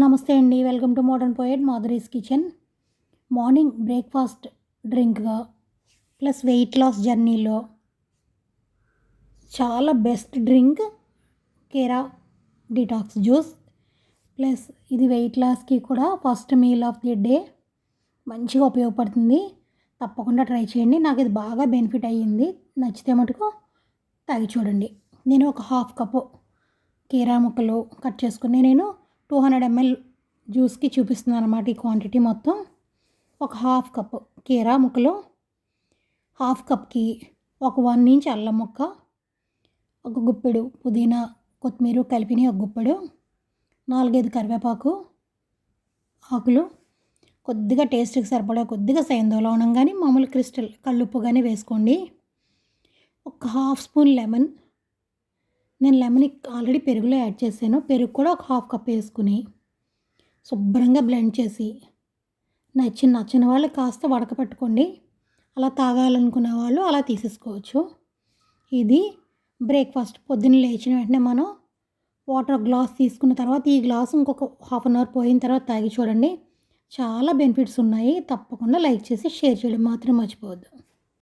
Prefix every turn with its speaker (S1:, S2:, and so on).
S1: నమస్తే అండి. Welcome to modern poet Madhuri's kitchen. Morning breakfast డ్రింక్గా plus weight loss జర్నీలో చాలా బెస్ట్ డ్రింక్ కేరా డిటాక్స్ జ్యూస్. ప్లస్ ఇది వెయిట్ లాస్కి కూడా first meal of the day మంచిగా ఉపయోగపడుతుంది. తప్పకుండా ట్రై చేయండి. నాకు ఇది బాగా బెనిఫిట్ అయ్యింది. నచ్చితే మటుకు తాగి చూడండి. నేను ఒక హాఫ్ కప్పు కీరా ముక్కలు కట్ చేసుకుని నేను టూ హండ్రెడ్ ఎంఎల్ జ్యూస్కి చూపిస్తున్నాను అనమాట ఈ క్వాంటిటీ మొత్తం. ఒక హాఫ్ కప్ కీరా ముక్కలు హాఫ్ కప్కి ఒక వన్ ఇంచ్ అల్లం ముక్క ఒక గుప్పెడు పుదీనా కొత్తిమీర కలిపిన ఒక గుప్పెడు నాలుగైదు కరివేపాకు ఆకులు కొద్దిగా టేస్ట్కి సరిపడా కొద్దిగా సైందోలవనం కానీ మామూలు క్రిస్టల్ కళ్ళుప్పు కానీ వేసుకోండి. ఒక హాఫ్ స్పూన్ లెమన్ నేను లెమన్ ఆల్రెడీ పెరుగులో యాడ్ చేశాను. పెరుగు కూడా ఒక హాఫ్ కప్ వేసుకుని శుభ్రంగా బ్లెండ్ చేసి నచ్చిన నచ్చిన వాళ్ళు కాస్త వడకపెట్టుకోండి. అలా తాగాలనుకునే వాళ్ళు అలా తీసేసుకోవచ్చు. ఇది బ్రేక్ఫాస్ట్. పొద్దున్న లేచిన వెంటనే మనం వాటర్ గ్లాస్ తీసుకున్న తర్వాత ఈ గ్లాస్ ఇంకొక హాఫ్ అన్ అవర్ పోయిన తర్వాత తాగి చూడండి. చాలా బెనిఫిట్స్ ఉన్నాయి. తప్పకుండా లైక్ చేసి షేర్ చేయడం మాత్రం మర్చిపోవద్దు.